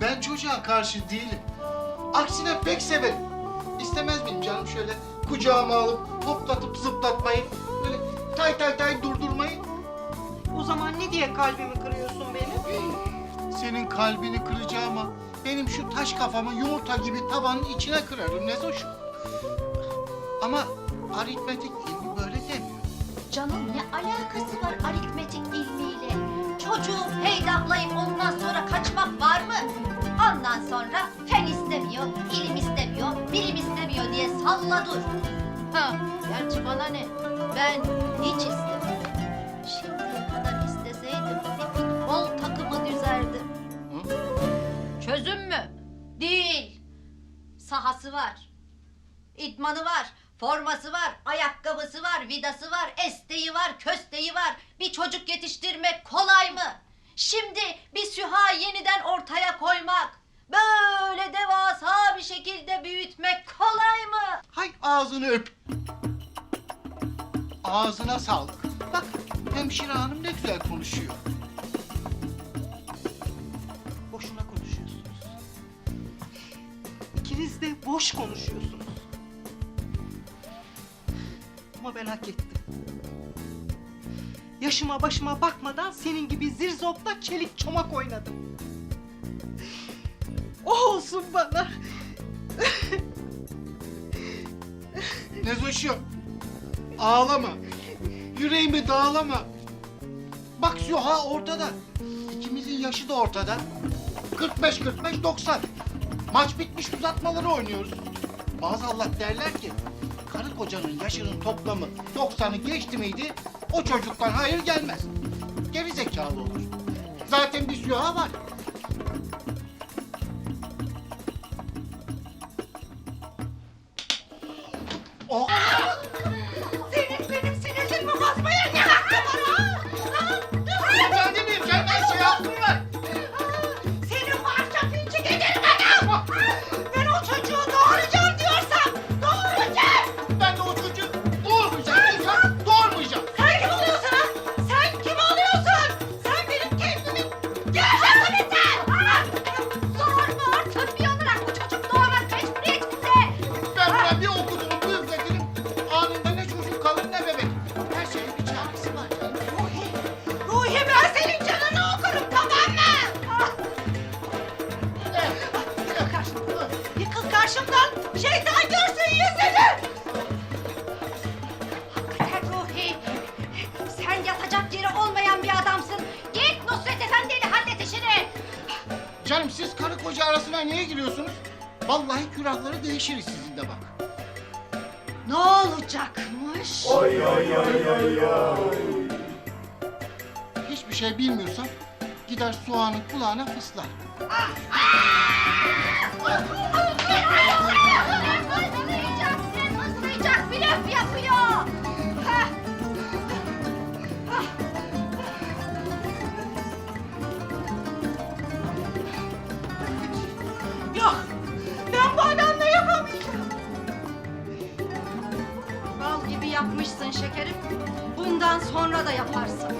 Ben çocuğa karşı değilim. Aksine pek severim. İstemez miyim canım şöyle kucağıma alıp hoplatıp zıplatmayı, böyle tay tay tay durdurmayı? O zaman ne diye kalbimi kırıyorsun benim? Senin kalbini kıracağıma benim şu taş kafamı yumurta gibi tavanın içine kırarım Nezoş. Ama aritmetik ilmi böyle demiyor. Canım ne alakası var aritmetik ilmiyle? Çocuğu peydahlayıp ondan salla dur. Ha, gerçi bana ne? Ben hiç istemedim. Şimdiye kadar isteseydim bir futbol takımı düzerdim. Hı? Çözüm mü? Değil. Sahası var. İdmanı var, forması var, ayakkabısı var, vidası var, esteği var, kösteği var. Bir çocuk yetiştirmek kolay mı? Şimdi bir süha yeniden ortaya koymak, böyle devasa bir şekilde büyütmek kolay mı? Hay ağzını öp. Ağzına sağlık. Bak hemşire hanım ne güzel konuşuyor. Boşuna konuşuyorsunuz. İkiniz de boş konuşuyorsunuz. Ama ben hak ettim. Yaşıma başıma bakmadan senin gibi zirzopla çelik çomak oynadım. O olsun bana. Nezoş'um ağlama. Yüreğimi dağlama. Bak Süha ortada. İkimizin yaşı da ortada. 45-45-90. Maç bitmiş uzatmaları oynuyoruz. Maazallah derler ki karı kocanın yaşının toplamı 90'ı geçti miydi o çocuktan hayır gelmez. Geri zekalı olur. Zaten bir Süha var. Karşımdan! Şeytan görsün yüzünü! Hakikaten Ruhi! Sen yatacak yeri olmayan bir adamsın. Git Nusret Efendi ile hallet işini! Canım siz karı koca arasına niye giriyorsunuz? Vallahi külahları değişiriz sizin de bak. Ne olacakmış? Hiçbir şey bilmiyorsan gider Suhan'ın kulağına fıslar. Mızlayacak, Ben bu adamla yapamayacağım. Bal gibi yapmışsın şekerim. Bundan sonra da yaparsın.